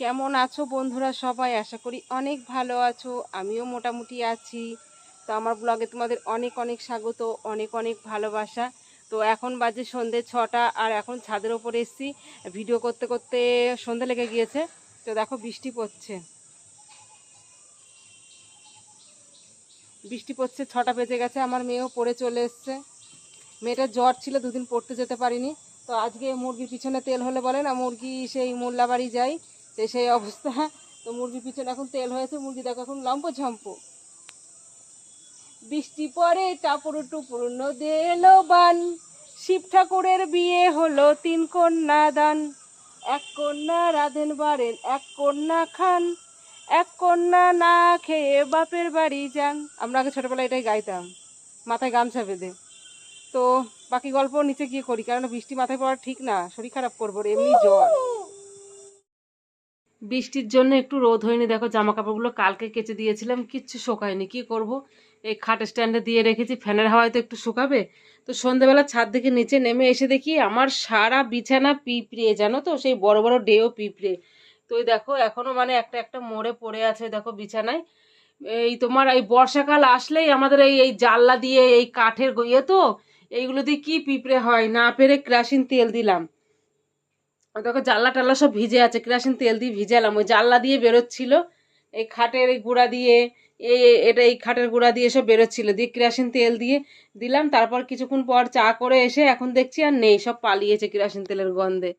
কেমন আছো বন্ধুরা সবাই? আশা করি অনেক ভালো আছো, আমিও মোটামুটি আছি। তো আমার ব্লগে তোমাদের অনেক অনেক স্বাগত, অনেক অনেক ভালোবাসা। তো এখন বাজে সন্ধে ছটা, আর এখন ছাদের ওপরে এসছি। ভিডিও করতে করতে সন্ধে লেগে গিয়েছে। তো দেখো বৃষ্টি পড়ছে। বৃষ্টি পড়ছে, ছটা বেজে গেছে, আমার মেয়েও পড়ে চলে এসছে। মেয়েটার জ্বর ছিল, দুদিন পড়তে যেতে পারিনি। তো আজকে মুরগির পিছনে তেল হলে বলে না, মুরগি সেই মোল্লা বাড়ি যাই তো সেই অবস্থা। তো মুরগির পিছনে এখন তেল হয়েছে, মুরগি দেখো এখন লম্প ঝম্প। বৃষ্টি পরে টাপুর টুপুর নদে এলো বান। শিব ঠাকুরের বিয়ে হলো তিন কন্যা দান। এক কন্যা রাধেন বাড়েন, এক কন্যা খান। এক কন্যা না খেয়ে বাপের বাড়ি যান। আমরা আগে ছোটবেলায় এটাই গাইতাম, মাথায় গামছা বেঁধে। তো বাকি গল্প নিচে গিয়ে করি কারণ বৃষ্টি মাথায় পড়া ঠিক না, শরীর খারাপ করব, এমনি জ্বর। বৃষ্টির জন্য একটু রোদ হয়নি। দেখো জামা কাপড়গুলো কালকে কেচে দিয়েছিলাম, কিচ্ছু শোকায়নি। কি করব? এই খাট স্ট্যান্ডে দিয়ে রেখেছি, ফ্যানের হাওয়ায় তো একটু শুকাবে। তো সন্ধ্যেবেলা ছাদ থেকে নিচে নেমে এসে দেখি আমার সারা বিছানা পিঁপড়ে, জানো তো? সেই বড় বড় ডেও পিঁপড়ে। তো ওই দেখো এখনও মানে একটা একটা মোড়ে পড়ে আছে দেখো বিছানায়। এই তোমার এই বর্ষাকাল আসলেই আমাদের এই এই জানলা দিয়ে, এই কাঠের গ- ইয়ে তো? এইগুলো দিয়ে কি পিঁপড়ে হয়? না পেরে কেরাসিন তেল দিলাম। দেখো জানলা টাল্লা সব ভিজে আছে কেরাসিন তেল দিয়ে ভিজালাম ওই জানলা দিয়ে বেরোচ্ছিল এই খাটের এই গুঁড়া দিয়ে এই এটা এই খাটের গুঁড়া দিয়ে সব বেরোচ্ছিল দিয়ে কেরাসিন তেল দিয়ে দিলাম তারপর কিছুক্ষণ পর চা করে এসে এখন দেখছি আর নেই সব পালিয়েছে কেরাসিন তেলের গন্ধে।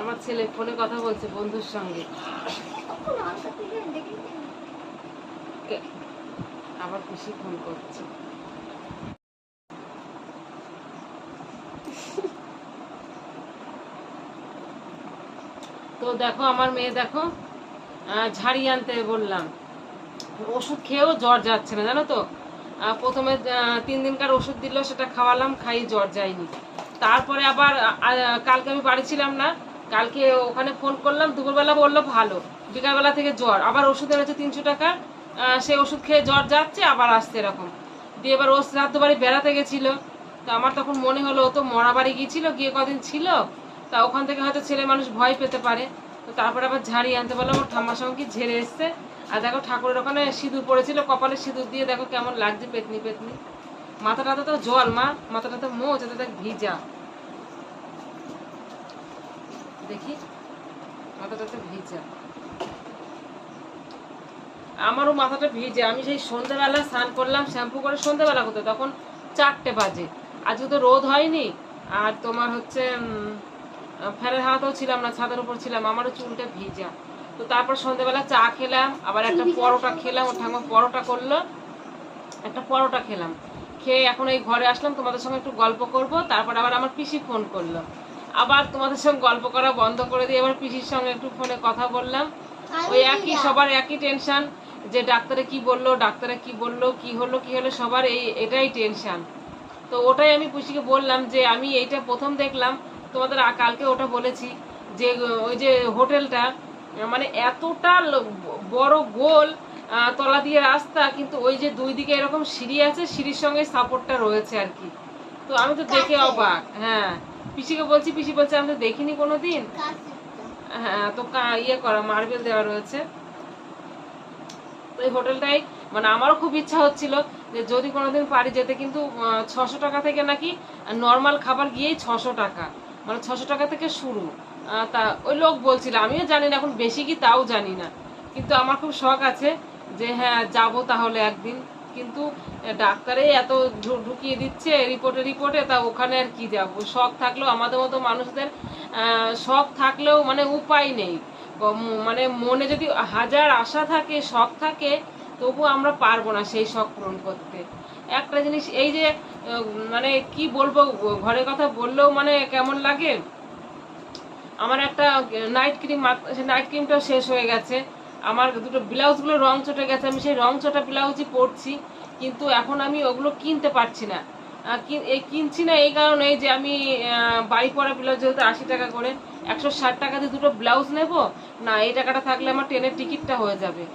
আমার ছেলে ফোনে কথা বলছে বন্ধুর সঙ্গে। কখন answer তুই যেন দেখি নি। কে- আবার খুশি ফোন করছে। তো দেখো, আমার মেয়ে দেখো ঝাড়ি আনতে বললাম। ওষুধ খেয়েও জ্বর যাচ্ছে না, জানো তো? প্রথমে তিন দিনকার ওষুধ দিল, সেটা খাওয়ালাম, খাই, জ্বর যায়নি। তারপরে আবার কালকে আমি বাড়ি ছিলাম না, কালকে ওখানে ফোন করলাম, দুপুরবেলা বলল ভালো, বিকালবেলা থেকে জ্বর, আবার ওষুধ এনেছে তিনশো টাকা সেই ওষুধ খেয়ে জ্বর যাচ্ছে, আবার আসছে এরকম। দিয়ে এবার ও শ্রাদ্ধ বাড়ি বেড়াতে গেছিল। তো আমার তখন মনে হলো, ও তো মরা বাড়ি গিয়েছিল, গিয়ে কদিন ছিল। তা ওখান থেকে হয়তো ছেলে মানুষ ভয় পেতে পারে। তো তারপরে আবার ঝাড়ি আনতে বললাম, ওর ঠাম্মার সঙ্গে কি ঝেড়ে এসছে। আর দেখো ঠাকুরের ওখানে সিঁদুর পড়েছিল, কপালে সিঁদুর দিয়ে দেখো কেমন লাগছে পেতনি পেতনি। মাথাটা তো জল, মা। মাথাটা তো মোচ দেখ ভিজা। দেখি, মাথাটা তো ভিজা। আমারও মাথাটা ভিজে। আমি সেই সন্ধ্যাবেলা স্নান করলাম শ্যাম্পু করে সন্ধ্যাবেলা করতে তখন চারটে বাজে। আজকে তো রোদ হয়নি আর তোমার হচ্ছে ফ্যানের হাওয়াতেও ছিলাম না ছাদের উপর ছিলাম আমারও চুলটা ভিজা। তো তারপর সন্ধ্যাবেলা চা খেলাম আবার একটা পরোটা খেলাম ওর ঠাকুমা পরোটা করল একটা পরোটা খেলাম। খেয়ে এখন এই ঘরে আসলাম তোমাদের সঙ্গে একটু গল্প করব তারপর আবার আমার পিসি ফোন করল। আবার তোমাদের সঙ্গে গল্প করা বন্ধ করে দিয়ে এবার পিসির সঙ্গে একটু ফোনে কথা বললাম। ওই একই সবার একই টেনশন যে ডাক্তারে কি বলল ডাক্তারে কি বলল কি হলো কি হলো সবার এই এটাই টেনশন তো ওটাই আমি পুষিকে বললাম যে আমি এইটা প্রথম দেখলাম তোমাদের কালকে ওটা বলেছি যে ওই যে হোটেলটা মানে এতটা বড় গোল তলা দিয়ে রাস্তা কিন্তু ওই যে দুই দিকে এরকম সিঁড়ি আছে সিঁড়ির সঙ্গে সাপোর্টটা রয়েছে আর কি। তো আমি তো দেখে অবাক হ্যাঁ। পিসিকে বলছি পিসি বলছে আমি তো দেখিনি কোনোদিন। হ্যাঁ তো ইয়ে করা মার্বেল দেওয়া রয়েছে। তো এই হোটেলটাই মানে আমারও খুব ইচ্ছা হচ্ছিল যে যদি কোনোদিন পারি যেতে, কিন্তু ছশো টাকা থেকে নাকি নর্মাল খাবার গিয়েই ছশো টাকা। মানে ছশো টাকা থেকে শুরু। তা ওই লোক বলছিল, আমিও জানি না, এখন বেশি কি তাও জানি না। কিন্তু আমার খুব শখ আছে যে হ্যাঁ যাব তাহলে একদিন। কিন্তু ডাক্তারে এত ঢুকিয়ে দিচ্ছে, রিপোর্টে রিপোর্টে, তা ওখানে আর কি যাব? শখ থাকলেও আমাদের মতো মানুষদের শখ থাকলেও মানে উপায় নেই। মানে মনে যদি হাজার আশা থাকে, শখ থাকে তবু আমরা পারব না সেই শখ পূরণ করতে। একটা জিনিস, এই যে মানে কি বলব, ঘরের কথা বললেও মানে কেমন লাগে? আমার একটা নাইট ক্রিম সেই নাইট ক্রিমটাও শেষ হয়ে গেছে। আমার দুটো ব্লাউজগুলো রং চটে গেছে, আমি সেই রং চটা ব্লাউজই পরছি, কিন্তু এখন আমি ওগুলো কিনতে পারছি না। কিনছি না এই কারণে যে আমি বাড়ি পরা ব্লাউজ যেহেতু আশি টাকা করে একশো ষাট টাকা দিয়ে দুটো ব্লাউজ নেব না এই টাকাটা থাকলে আমার ট্রেনের টিকিটটা হয়ে যাবে।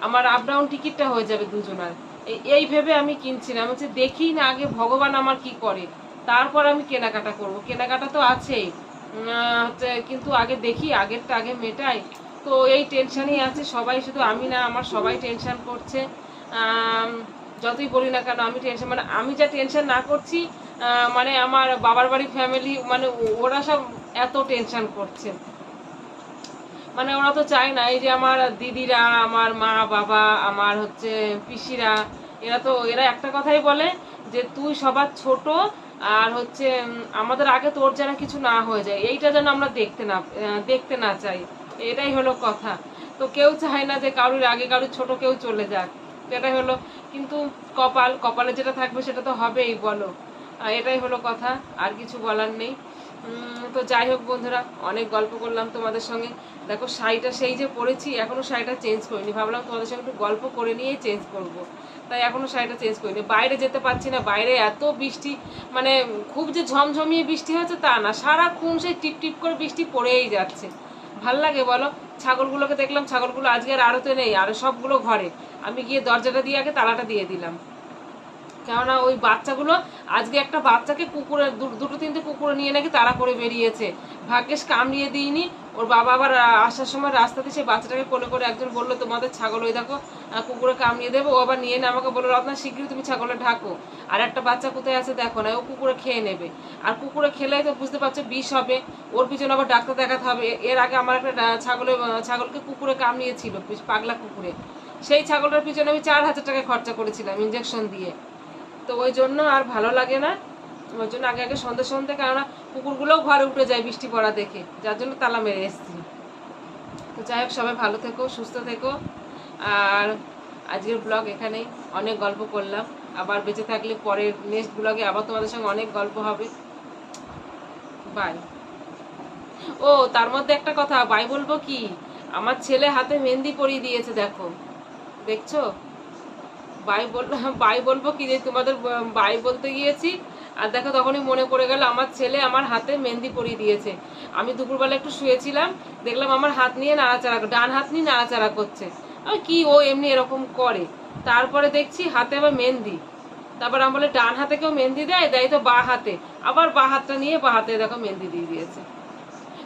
আমার আপ ডাউন টিকিটটা হয়ে যাবে দুজনার। এই- ভেবে আমি কিনছিলাম হচ্ছে দেখি না আগে ভগবান আমার কি করে। তারপর আমি কেনাকাটা করব। কেনাকাটা তো আছেই। হচ্ছে কিন্তু আগে দেখি আগেরটা আগে মেটাই। তো এই টেনশনই আছে সবাই শুধু আমি না আমার সবাই টেনশন করছে। আম, যতই বলি না কেন, আমি টেনশন মানে আমি যা টেনশন না করছি মানে আমার বাবার বাড়ি ফ্যামিলি মানে ওরা সব এত টেনশন করছে। মানে ওরা তো চায় না, এই যে আমার দিদিরা, আমার মা, বাবা, আমার হচ্ছে পিসিরা, এরা তো, এরা একটা কথাই বলে যে, তুই সবার ছোট আর হচ্ছে আমাদের আগে তোর যেন কিছু না হয়ে যায়, এইটা যেন আমরা দেখতে না দেখতে না চাই। এটাই হলো কথা। তো কেউ চায় না যে, কারুর আগে কারুর ছোট কেউ চলে যাক। এটাই হলো, কিন্তু কপাল, কপালে যেটা থাকবে সেটা তো হবেই, বলো। এটাই হলো কথা, আর কিছু বলার নেই। তো যাই হোক বন্ধুরা, অনেক গল্প করলাম তোমাদের সঙ্গে। দেখো, শাড়িটা সেই যে পরেছি এখনও শাড়িটা চেঞ্জ করিনি। ভাবলাম তোমাদের সঙ্গে একটু গল্প করে নিয়েই চেঞ্জ করব। তাই এখনও শাড়িটা চেঞ্জ করিনি। বাইরে যেতে পারছি না, বাইরে এত বৃষ্টি মানে খুব যে ঝমঝমিয়ে বৃষ্টি হচ্ছে তা না, সারাক্ষণ সেই টিপ টিপ করে বৃষ্টি পড়েই যাচ্ছে। ভালো লাগে বলো? ছাগলগুলোকে দেখলাম, ছাগলগুলো আজকে আর আড়তে নেই, আর সবগুলো ঘরে। আমি গিয়ে দরজাটা দিয়ে আগে তালাটা দিয়ে দিলাম। কেননা ওই বাচ্চাগুলো আজকে একটা বাচ্চাকে কুকুরে দুটো, তিনটে কুকুরে নিয়ে নাকি তাড়া করে বেরিয়েছে। ভাগ্যেশ কামড়িয়ে দিইনি, ওর বাবা আবার আসার সময় রাস্তাতে সেই বাচ্চাটাকে কোলে করে একজন বলল, তোমাদের ছাগল ওই দেখো কুকুরে কামড়িয়ে দেবো। ও আবার নিয়ে আমাকে বলল, রত্না শীঘ্রই তুমি ছাগলে ঢাকো। আর একটা বাচ্চা কোথায় আছে দেখো না, ও কুকুরে খেয়ে নেবে। আর কুকুরে খেলেই তো বুঝতে পারছ, বিষ হবে। ওর পিছনে আবার ডাক্তার দেখাতে হবে। এর আগে আমার একটা ছাগলে ছাগলকে কুকুরে কামড়িয়েছিল পাগলা কুকুরে। সেই ছাগলটার পিছনে আমি চার হাজার টাকা খরচা করেছিলাম ইঞ্জেকশন দিয়ে। তো ওই জন্য আর ভালো লাগে না। ওই জন্য আগে আগে সন্ধ্যে সন্ধ্যে, কেননা কুকুরগুলোও ঘরে উঠে যায় বৃষ্টি পড়া দেখে, যার জন্য তালা মেরে এসছি। তো যাই হোক, সবাই ভালো থেকো, সুস্থ থেকো। আর আজকের ব্লগ এখানেই অনেক গল্প করলাম। আবার বেঁচে থাকলে পরের নেক্সট ব্লগে আবার তোমাদের সঙ্গে অনেক গল্প হবে। বাই ও, তার মধ্যে একটা কথা বাই বলব কি? আমার ছেলে হাতে মেহেন্দি পরিয়ে দিয়েছে, দেখো। দেখছ? বাই বল, বাই বলব কি যে তোমাদের বাই বলতে গিয়েছি। আর দেখো তখনই মনে পড়ে গেল, আমার ছেলে আমার হাতে মেহেন্দি পরিয়ে দিয়েছে। আমি দুপুরবেলা একটু শুয়েছিলাম, দেখলাম আমার হাত নিয়ে নাড়াচাড়া ডান হাত নিয়ে নাড়াচাড়া করছে। আমি কি ও এমনি এরকম করে? তারপরে দেখছি হাতে আবার মেহেন্দি। তারপর আমি বলে, ডান হাতে কেউ মেহেন্দি দেয়? দেয় তো বা হাতে। আবার বা হাতটা নিয়ে বা হাতে দেখো মেহেন্দি দিয়ে দিয়েছে।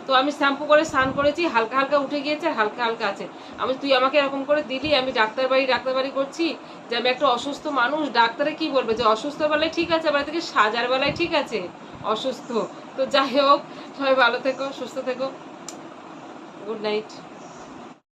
তো আমি শ্যাম্পু করে স্নান করেছি, হালকা হালকা উঠে গিয়েছে, হালকা হালকা আছে। আমি তুই আমাকে এরকম করে দিলি, আমি ডাক্তার বাড়ি ডাক্তার বাড়ি করছি যে আমি একটা অসুস্থ মানুষ, ডাক্তারে কি বলবে? যে অসুস্থ বেলায় ঠিক আছে আবার থেকে সাজার বেলায় ঠিক আছে, অসুস্থ। তো যাই হোক, সবাই ভালো থেকো, সুস্থ থেকো। Good night.